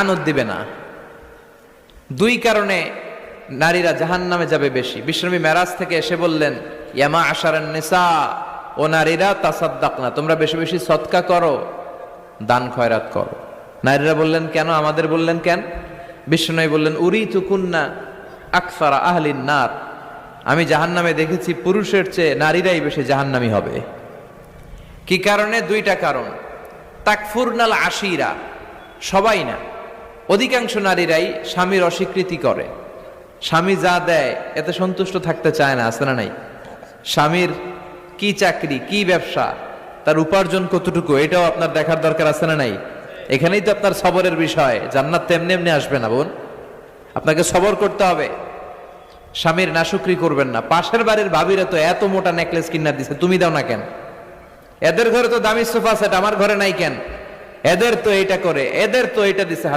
আনন্দ দিবে না। দুই কারণে নারীরা জাহান নামে যাবে বেশি। বিশ্বনবী মেরাজ থেকে এসে বললেন ইয়ামা আশারান নেশা ও নারীরা তাসাদ্দাক না, তোমরা বেশি বেশি সৎকা করো, দান খয়রাত করো। নারীরা বললেন, কেন? আমাদের বললেন, কেন? বিশ্বনবী বললেন উরি তুকুন্না আকসারা আহলিন নার। আমি জাহান্নামে দেখেছি, পুরুষের চেয়ে নারীরাই বেশি জাহান্নামী হবে। কি কারণে? দুইটা কারণ। তাকফুরনাল আশিরা, সবাই না। অধিকাংশ নারীরাই স্বামীর অস্বীকৃতি করে। স্বামী যা দেয়, এতে সন্তুষ্ট থাকতে চায় না, আছে না নাই? স্বামীর কি চাকরি, কি ব্যবসা, তার উপার্জন কতটুকু, এটাও আপনার দেখার দরকার, আছে না নাই? এখানেই তো আপনার সবরের বিষয়, জান্নাত তেমনি এমনি আসবে না বোন। আপনাকে সবর করতে হবে। স্বামীর নাশুকরি করবেন না। পাশের বাড়ির ভাবিরা তো এত মোটা নেকলেস কিনা দিছে, তুমি দাও না কেন? এদের ঘরে তো দামি সোফা সেট, আমার ঘরে নাই কেন? এদের তো এটা করে, এদের তো এটা দিছে